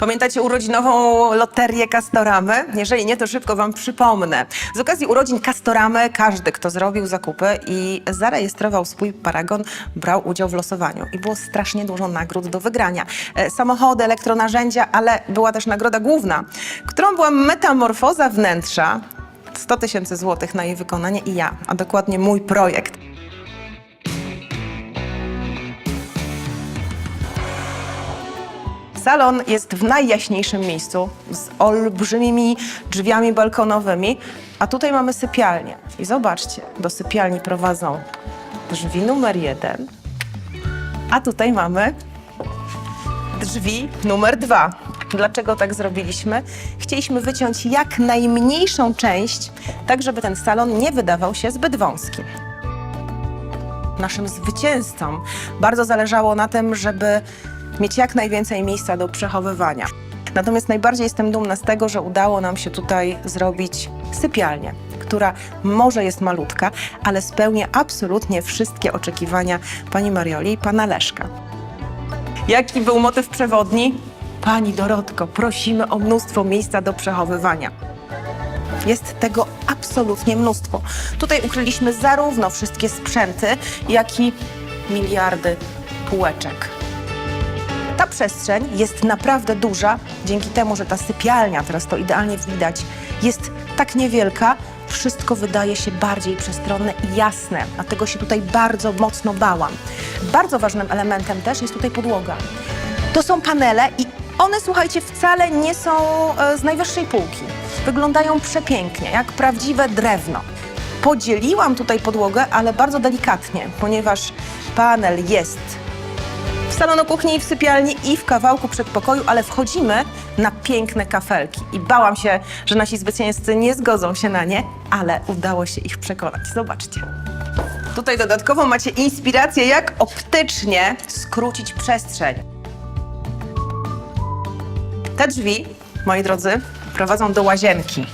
Pamiętacie urodzinową loterię Castoramy? Jeżeli nie, to szybko Wam przypomnę. Z okazji urodzin Castoramy każdy, kto zrobił zakupy i zarejestrował swój paragon, brał udział w losowaniu. I było strasznie dużo nagród do wygrania. E, Samochody, elektronarzędzia, ale była też nagroda główna, którą była metamorfoza wnętrza. 100 tysięcy złotych na jej wykonanie i ja, a dokładnie mój projekt. Salon jest w najjaśniejszym miejscu, z olbrzymimi drzwiami balkonowymi, a tutaj mamy sypialnię. I zobaczcie, do sypialni prowadzą drzwi numer jeden, a tutaj mamy drzwi numer dwa. Dlaczego tak zrobiliśmy? Chcieliśmy wyciąć jak najmniejszą część, tak żeby ten salon nie wydawał się zbyt wąski naszym zwycięzcom bardzo zależało na tym, żeby mieć jak najwięcej miejsca do przechowywania. Natomiast najbardziej jestem dumna z tego, że udało nam się tutaj zrobić sypialnię, która może jest malutka, ale spełnia absolutnie wszystkie oczekiwania pani Marioli i pana Leszka. Jaki był motyw przewodni? Pani Dorotko, prosimy o mnóstwo miejsca do przechowywania. Jest tego absolutnie mnóstwo. Tutaj ukryliśmy zarówno wszystkie sprzęty, jak i miliardy półeczek. Ta przestrzeń jest naprawdę duża, dzięki temu, że ta sypialnia, teraz to idealnie widać, jest tak niewielka, wszystko wydaje się bardziej przestronne i jasne, a tego się tutaj bardzo mocno bałam. Bardzo ważnym elementem też jest tutaj podłoga. To są panele i one, słuchajcie, wcale nie są e, z najwyższej półki. Wyglądają przepięknie, jak prawdziwe drewno. Podzieliłam tutaj podłogę, ale bardzo delikatnie, ponieważ panel jest salonu kuchni w sypialni i w kawałku przedpokoju, ale wchodzimy na piękne kafelki. I bałam się, że nasi zwycięzcy nie zgodzą się na nie, ale udało się ich przekonać. Zobaczcie. Tutaj dodatkowo macie inspirację, jak optycznie skrócić przestrzeń. Te drzwi, moi drodzy, prowadzą do łazienki.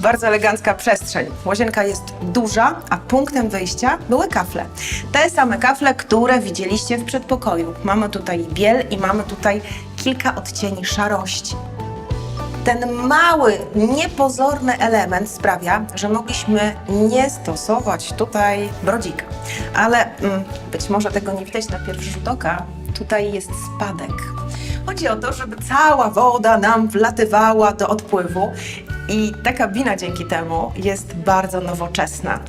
Bardzo elegancka przestrzeń. Łazienka jest duża, a punktem wyjścia były kafle. Te same kafle, które widzieliście w przedpokoju. Mamy tutaj biel i mamy tutaj kilka odcieni szarości. Ten mały, niepozorny element sprawia, że mogliśmy nie stosować tutaj brodzika. Ale mm, być może tego nie widać na pierwszy rzut oka. Tutaj jest spadek. Chodzi o to, żeby cała woda nam wlatywała do odpływu i ta kabina dzięki temu jest bardzo nowoczesna.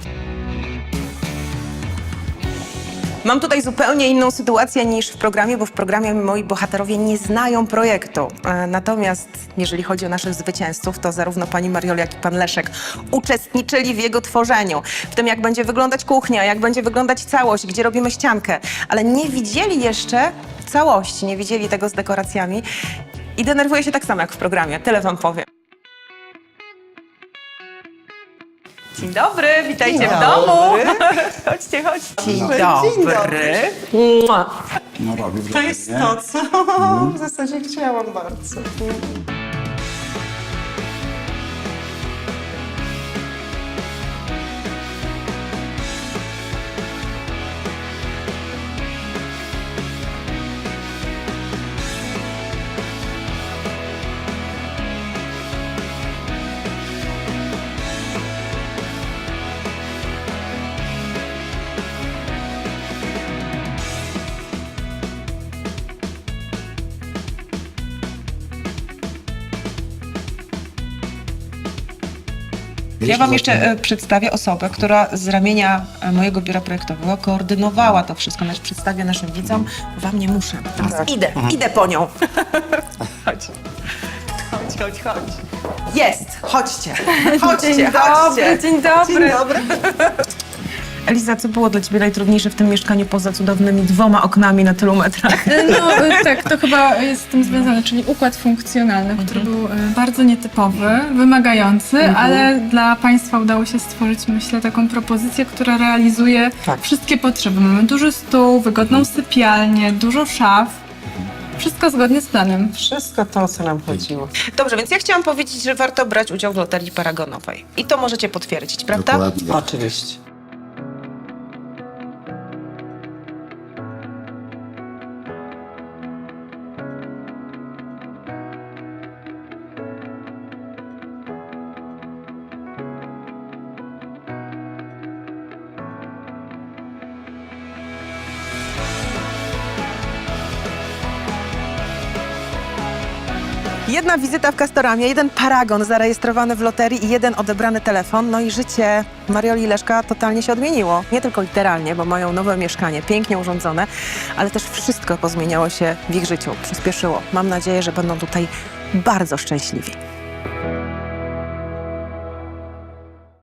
Mam tutaj zupełnie inną sytuację niż w programie, bo w programie moi bohaterowie nie znają projektu. E, Natomiast jeżeli chodzi o naszych zwycięzców, to zarówno pani Mariol, jak i pan Leszek uczestniczyli w jego tworzeniu. W tym, jak będzie wyglądać kuchnia, jak będzie wyglądać całość, gdzie robimy ściankę. Ale nie widzieli jeszcze całości, nie widzieli tego z dekoracjami. I denerwuję się tak samo jak w programie, tyle wam powiem. Dzień dobry, witajcie Dzień w domu. chodźcie, chodźcie. Dzień dobry. No robi To jest wrażenie. to, co w zasadzie chciałam bardzo. Ja Wam jeszcze e, przedstawię osobę, która z ramienia e, mojego biura projektowego koordynowała to wszystko. Znaczy przedstawię naszym widzom. Wam nie muszę. Teraz idę, idę po nią. chodź. Chodź, chodź, chodź. Jest, chodźcie. Chodźcie, chodźcie. dzień dobry. Dzień dobry. Eliza, co było dla Ciebie najtrudniejsze w tym mieszkaniu poza cudownymi dwoma oknami na tylu metrach? No e, tak, to chyba jest z tym związane, czyli układ funkcjonalny, który był e, bardzo nietypowy, wymagający, ale dla Państwa udało się stworzyć, myślę, taką propozycję, która realizuje wszystkie potrzeby. Mamy duży stół, wygodną sypialnię, dużo szaf. Wszystko zgodnie z planem. Wszystko to, o co nam chodziło. Dobrze, więc ja chciałam powiedzieć, że warto brać udział w loterii paragonowej. I to możecie potwierdzić, prawda? Dokładnie. Oczywiście. Jedna wizyta w Castoramie, jeden paragon zarejestrowany w loterii i jeden odebrany telefon. No i życie Marioli Leszka totalnie się odmieniło. Nie tylko literalnie, bo mają nowe mieszkanie, pięknie urządzone, ale też wszystko pozmieniało się w ich życiu, przyspieszyło. Mam nadzieję, że będą tutaj bardzo szczęśliwi.